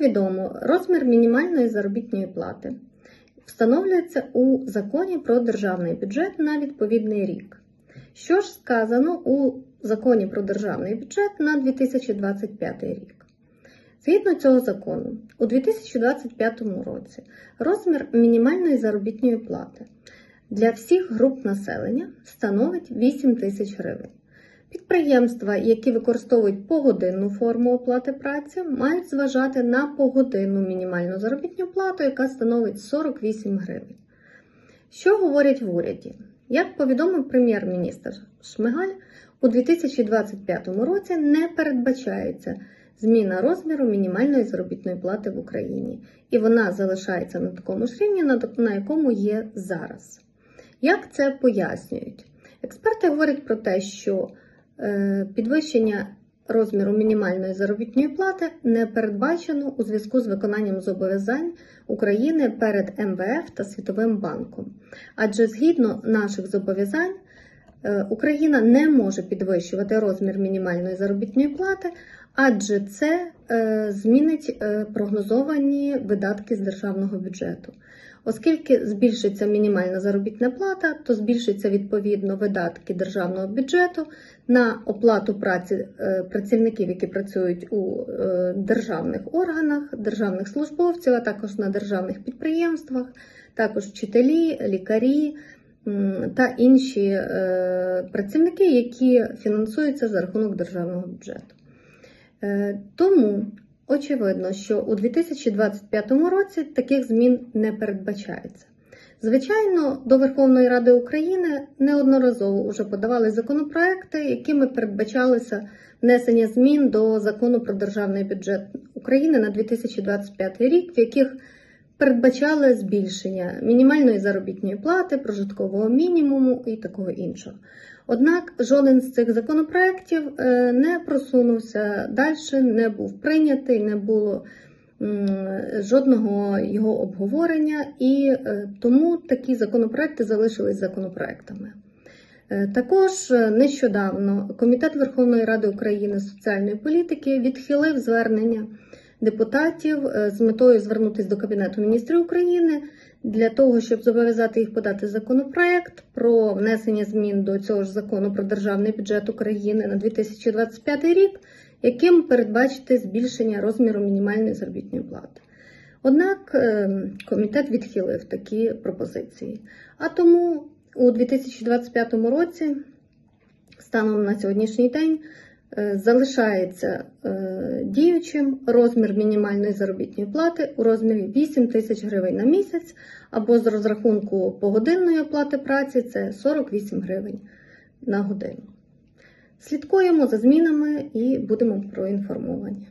Відомо, розмір мінімальної заробітної плати встановлюється у законі про державний бюджет на відповідний рік. Що ж сказано у законі про державний бюджет на 2025 рік? Згідно цього закону, у 2025 році розмір мінімальної заробітної плати для всіх груп населення становить 8 тисяч гривень. Підприємства, які використовують погодинну форму оплати праці, мають зважати на погодинну мінімальну заробітну плату, яка становить 48 гривень. Що говорять в уряді? Як повідомив прем'єр-міністр Шмигаль, у 2025 році не передбачається зміна розміру мінімальної заробітної плати в Україні, і вона залишається на такому ж рівні, на- якому є зараз. Як це пояснюють? Експерти говорять про те, що підвищення розміру мінімальної заробітної плати не передбачено у зв'язку з виконанням зобов'язань України перед МВФ та Світовим банком. Адже згідно наших зобов'язань, е, Україна не може підвищувати розмір мінімальної заробітної плати, адже це е, змінить е, прогнозовані видатки з державного бюджету. Оскільки збільшиться мінімальна заробітна плата, то збільшиться відповідно видатки державного бюджету на оплату праці е, працівників, які працюють у державних органах, державних службовців, а також на державних підприємствах, також вчителі, лікарі та інші працівники, які фінансуються за рахунок державного бюджету. Е, Тому очевидно, що у 2025 році таких змін не передбачається. Звичайно, до Верховної Ради України неодноразово вже подавали законопроекти, якими передбачалося внесення змін до закону про державний бюджет України на 2025 рік, в яких передбачали збільшення мінімальної заробітної плати, прожиткового мінімуму і такого іншого. Однак жоден з цих законопроєктів е, не просунувся далі, не був прийнятий, не було жодного його обговорення, і е, тому такі законопроекти залишились законопроектами. Е, Також нещодавно Комітет Верховної Ради України з соціальної політики відхилив звернення депутатів е, з метою звернутися до Кабінету міністрів України для того, щоб зобов'язати їх подати законопроект про внесення змін до цього ж закону про державний бюджет України на 2025 рік, яким передбачити збільшення розміру мінімальної заробітної плати. Однак е, комітет відхилив такі пропозиції. А тому у 2025 році, станом на сьогоднішній день, залишається е, діючим розмір мінімальної заробітної плати у розмірі 8 тисяч гривень на місяць, або з розрахунку погодинної оплати праці це 48 гривень на годину. Слідкуємо за змінами і будемо проінформовані.